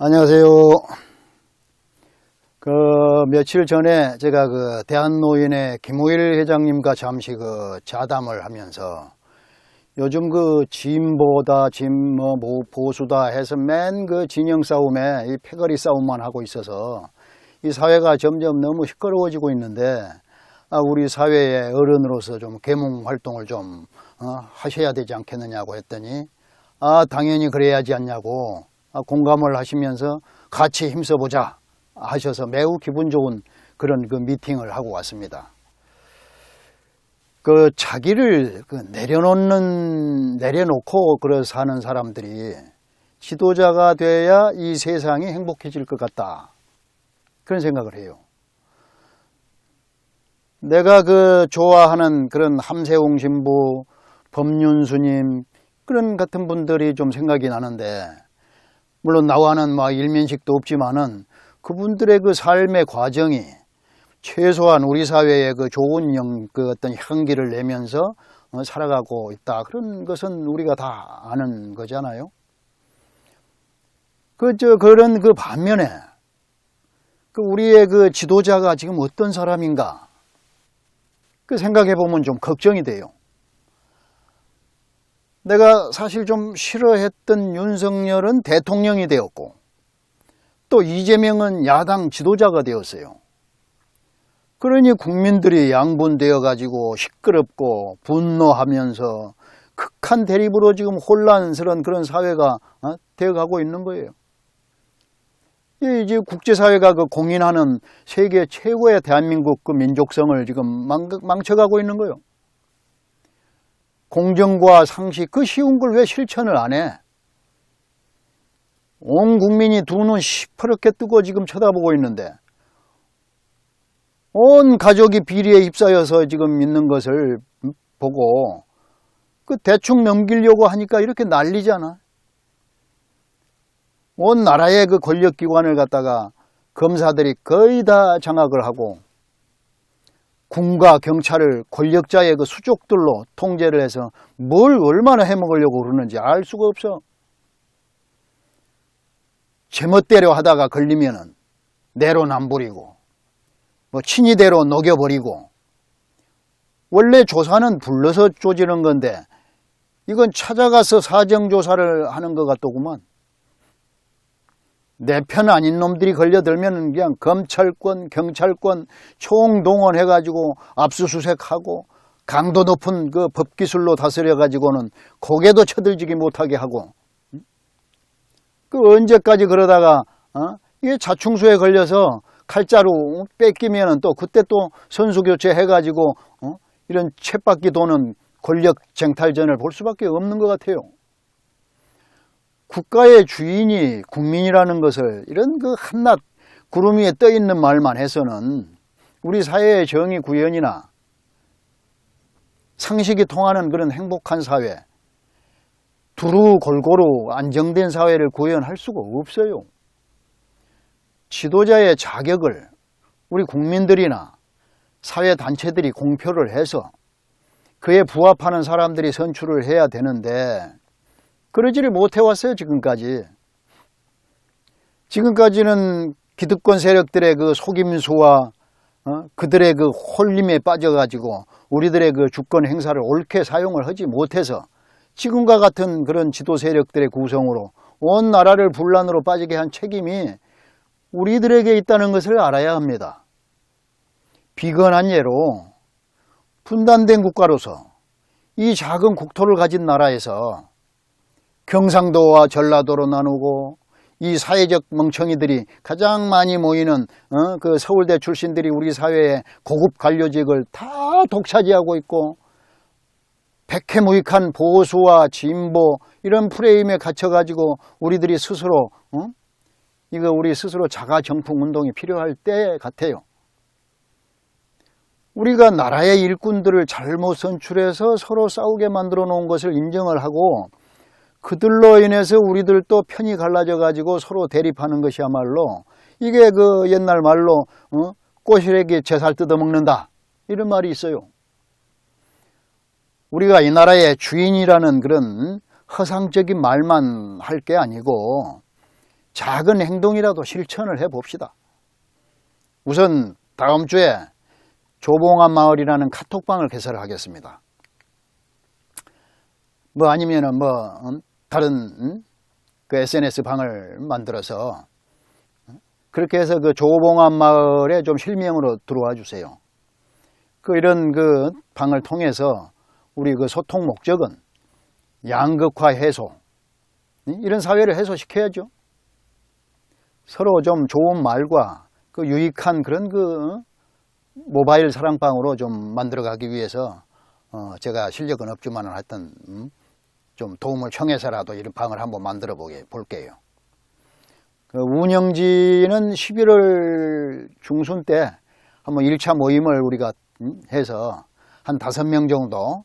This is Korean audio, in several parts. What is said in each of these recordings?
안녕하세요. 그 며칠 전에 제가 그 대한노인의 김호일 회장님과 잠시 그 자담을 하면서 요즘 그 진보다 진뭐 보수다 해서 맨 그 진영 싸움에 이 패거리 싸움만 하고 있어서 이 사회가 점점 너무 시끄러워지고 있는데 아, 우리 사회의 어른으로서 좀 계몽 활동을 좀 어, 하셔야 되지 않겠느냐고 했더니 아 당연히 그래야지 않냐고 아, 공감을 하시면서 같이 힘써보자 하셔서 매우 기분 좋은 그런 그 미팅을 하고 왔습니다. 그 자기를 그 내려놓는 내려놓고 그러 사는 사람들이 지도자가 돼야 이 세상이 행복해질 것 같다. 그런 생각을 해요. 내가 그 좋아하는 그런 함세웅 신부, 법륜스님 그런 같은 분들이 좀 생각이 나는데 물론 나와는 막 일면식도 없지만은 그분들의 그 삶의 과정이 최소한 우리 사회에 그 좋은 영, 그 어떤 향기를 내면서 어, 살아가고 있다. 그런 것은 우리가 다 아는 거잖아요. 그, 저, 그런 그 반면에 그 우리의 그 지도자가 지금 어떤 사람인가 그 생각해 보면 좀 걱정이 돼요. 내가 사실 좀 싫어했던 윤석열은 대통령이 되었고 또 이재명은 야당 지도자가 되었어요. 그러니 국민들이 양분되어 가지고 시끄럽고 분노하면서 극한 대립으로 지금 혼란스러운 그런 사회가 어? 되어 가고 있는 거예요. 이제 국제사회가 그 공인하는 세계 최고의 대한민국 그 민족성을 지금 망, 망쳐가고 있는 거예요. 공정과 상식 그 쉬운 걸 왜 실천을 안 해? 온 국민이 두 눈 시퍼렇게 뜨고 지금 쳐다보고 있는데 온 가족이 비리에 휩싸여서 지금 있는 것을 보고 그 대충 넘기려고 하니까 이렇게 난리잖아. 온 나라의 그 권력기관을 갖다가 검사들이 거의 다 장악을 하고 군과 경찰을 권력자의 그 수족들로 통제를 해서 뭘 얼마나 해먹으려고 그러는지 알 수가 없어. 제멋대로 하다가 걸리면은 내로남불이고 뭐 친이대로 녹여버리고 원래 조사는 불러서 조지는 건데 이건 찾아가서 사정조사를 하는 것 같더구만. 내 편 아닌 놈들이 걸려들면 그냥 검찰권, 경찰권 총동원해 가지고 압수수색하고 강도 높은 그 법기술로 다스려 가지고는 고개도 쳐들지기 못하게 하고 그 언제까지 그러다가 어? 이게 자충수에 걸려서 칼자루 뺏기면은 또 그때 또 선수 교체 해가지고 어? 이런 쳇바퀴 도는 권력 쟁탈전을 볼 수밖에 없는 것 같아요. 국가의 주인이 국민이라는 것을 이런 그 한낱 구름 위에 떠 있는 말만 해서는 우리 사회의 정의 구현이나 상식이 통하는 그런 행복한 사회, 두루 골고루 안정된 사회를 구현할 수가 없어요. 지도자의 자격을 우리 국민들이나 사회단체들이 공표를 해서 그에 부합하는 사람들이 선출을 해야 되는데 그러지를 못해왔어요 지금까지 지금까지는 기득권 세력들의 그 속임수와 어? 그들의 그 홀림에 빠져가지고 우리들의 그 주권 행사를 옳게 사용을 하지 못해서 지금과 같은 그런 지도 세력들의 구성으로 온 나라를 분란으로 빠지게 한 책임이 우리들에게 있다는 것을 알아야 합니다. 비건한 예로 분단된 국가로서 이 작은 국토를 가진 나라에서 경상도와 전라도로 나누고 이 사회적 멍청이들이 가장 많이 모이는 어, 그 서울대 출신들이 우리 사회의 고급 관료직을 다 독차지하고 있고 백해무익한 보수와 진보 이런 프레임에 갇혀가지고 우리들이 스스로 어? 이거 우리 스스로 자가 정풍 운동이 필요할 때 같아요. 우리가 나라의 일꾼들을 잘못 선출해서 서로 싸우게 만들어 놓은 것을 인정을 하고 그들로 인해서 우리들도 편이 갈라져 가지고 서로 대립하는 것이야말로 이게 그 옛날 말로 어? 꼬시래기 제살 뜯어먹는다 이런 말이 있어요. 우리가 이 나라의 주인이라는 그런 허상적인 말만 할 게 아니고 작은 행동이라도 실천을 해 봅시다. 우선 다음 주에 조봉암 마을이라는 카톡방을 개설하겠습니다. 뭐 아니면은 뭐 음, 다른 음? 그 SNS 방을 만들어서 그렇게 해서 그 조봉암 마을에 좀 실명으로 들어와 주세요. 그 이런 그 방을 통해서 우리 그 소통 목적은 양극화 해소 이런 사회를 해소시켜야죠. 서로 좀 좋은 말과 그 유익한 그런 그 모바일 사랑방으로 좀 만들어 가기 위해서 어 제가 실력은 없지만은 하여튼 음? 좀 도움을 청해서라도 이런 방을 한번 만들어 보게 볼게요. 그 운영지는 11월 중순 때 한번 1차 모임을 우리가 음, 해서 한 다섯 명 정도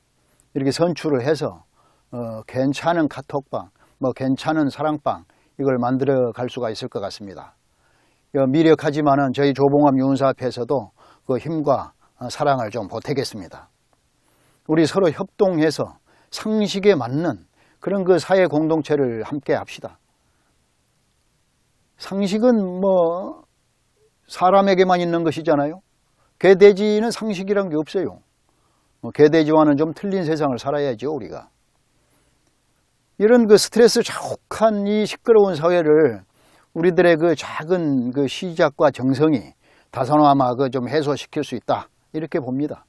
이렇게 선출을 해서 어, 괜찮은 카톡방, 뭐 괜찮은 사랑방 이걸 만들어 갈 수가 있을 것 같습니다. 어, 미력하지만은 저희 조봉암 유은사 앞에서도 그 힘과 어, 사랑을 좀 보태겠습니다. 우리 서로 협동해서 상식에 맞는 그런 그 사회 공동체를 함께 합시다. 상식은 뭐 사람에게만 있는 것이잖아요. 개돼지는 상식이란 게 없어요. 뭐 개돼지와는 좀 틀린 세상을 살아야죠, 우리가. 이런 그 스트레스 자욱한 이 시끄러운 사회를 우리들의 그 작은 그 시작과 정성이 다소나마 그 좀 해소시킬 수 있다. 이렇게 봅니다.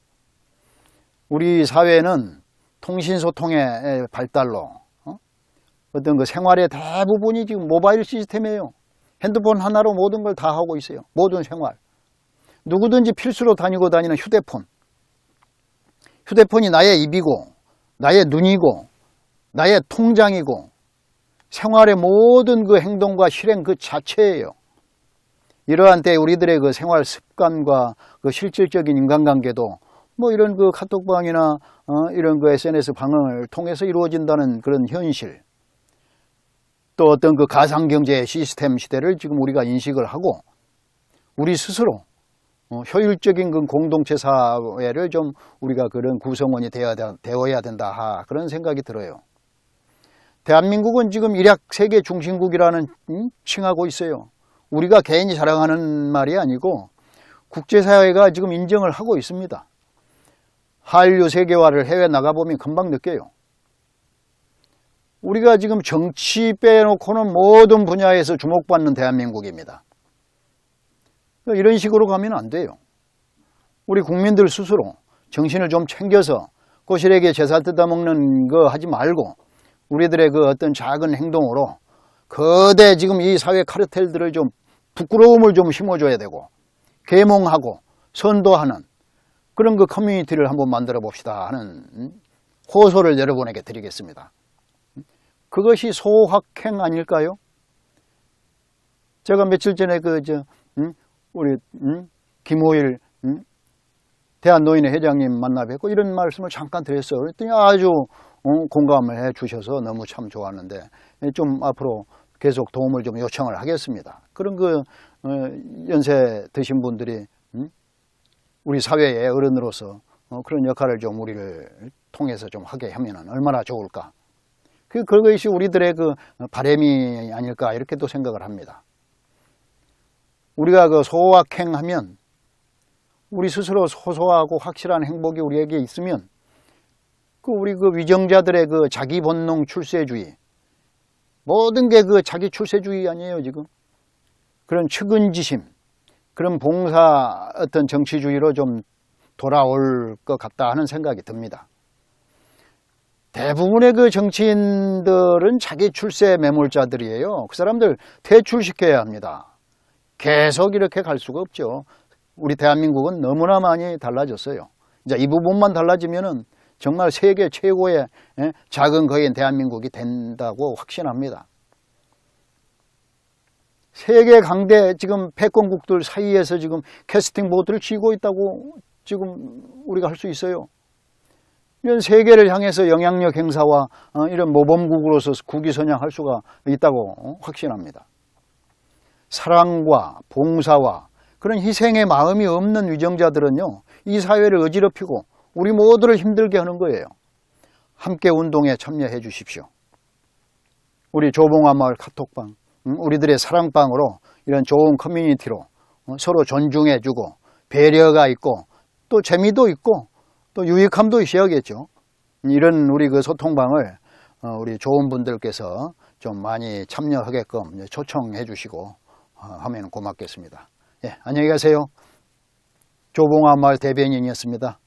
우리 사회는 통신소통의 발달로 어? 어떤 그 생활의 대부분이 지금 모바일 시스템이에요. 핸드폰 하나로 모든 걸 다 하고 있어요. 모든 생활. 누구든지 필수로 다니고 다니는 휴대폰. 휴대폰이 나의 입이고, 나의 눈이고, 나의 통장이고, 생활의 모든 그 행동과 실행 그 자체예요. 이러한 때 우리들의 그 생활 습관과 그 실질적인 인간관계도 뭐 이런 그 카톡방이나 어 이런 그 SNS 방을 통해서 이루어진다는 그런 현실. 또 어떤 그 가상경제 시스템 시대를 지금 우리가 인식을 하고 우리 스스로 어, 효율적인 그 공동체 사회를 좀 우리가 그런 구성원이 되어야, 되어야 된다 하, 그런 생각이 들어요. 대한민국은 지금 일약 세계 중심국이라는 음, 칭하고 있어요. 우리가 개인이 자랑하는 말이 아니고 국제사회가 지금 인정을 하고 있습니다. 한류 세계화를 해외 나가보면 금방 느껴요. 우리가 지금 정치 빼놓고는 모든 분야에서 주목받는 대한민국입니다. 이런 식으로 가면 안 돼요. 우리 국민들 스스로 정신을 좀 챙겨서 꼬실에게 제살 뜯어먹는 거 하지 말고 우리들의 그 어떤 작은 행동으로 거대 지금 이 사회 카르텔들을 좀 부끄러움을 좀 심어줘야 되고 계몽하고 선도하는 그런 그 커뮤니티를 한번 만들어 봅시다 하는 호소를 여러분에게 드리겠습니다. 그것이 소확행 아닐까요? 제가 며칠 전에 그, 저, 음? 우리, 음? 김호일, 음? 대한노인회 회장님 만나 뵙고 이런 말씀을 잠깐 드렸어요. 그랬더니 아주 어, 공감을 해 주셔서 너무 참 좋았는데 좀 앞으로 계속 도움을 좀 요청을 하겠습니다. 그런 그, 어, 연세 드신 분들이, 음? 우리 사회의 어른으로서 어, 그런 역할을 좀 우리를 통해서 좀 하게 하면 얼마나 좋을까. 그, 그것이 우리들의 그 바램이 아닐까 이렇게도 생각을 합니다. 우리가 그 소확행하면 우리 스스로 소소하고 확실한 행복이 우리에게 있으면 그 우리 그 위정자들의 그 자기 본능 출세주의 모든 게 그 자기 출세주의 아니에요 지금 그런 측은지심 그런 봉사 어떤 정치주의로 좀 돌아올 것 같다 하는 생각이 듭니다. 대부분의 그 정치인들은 자기 출세 매몰자들이에요. 그 사람들 퇴출시켜야 합니다. 계속 이렇게 갈 수가 없죠. 우리 대한민국은 너무나 많이 달라졌어요. 이제 이 부분만 달라지면은 정말 세계 최고의 예, 작은 거인 대한민국이 된다고 확신합니다. 세계 강대 지금 패권국들 사이에서 지금 캐스팅 보트를 쥐고 있다고 지금 우리가 할 수 있어요. 이런 세계를 향해서 영향력 행사와 어, 이런 모범국으로서 국위 선양할 수가 있다고 확신합니다. 사랑과 봉사와 그런 희생의 마음이 없는 위정자들은요, 이 사회를 어지럽히고 우리 모두를 힘들게 하는 거예요. 함께 운동에 참여해 주십시오. 우리 조봉화 마을 카톡방 음, 우리들의 사랑방으로 이런 좋은 커뮤니티로 어, 서로 존중해주고 배려가 있고 또 재미도 있고 또 유익함도 있어야겠죠. 이런 우리 그 소통방을 어, 우리 좋은 분들께서 좀 많이 참여하게끔 초청해 주시고 어, 하면 고맙겠습니다. 예, 안녕히 가세요. 조봉화 마을 대변인이었습니다.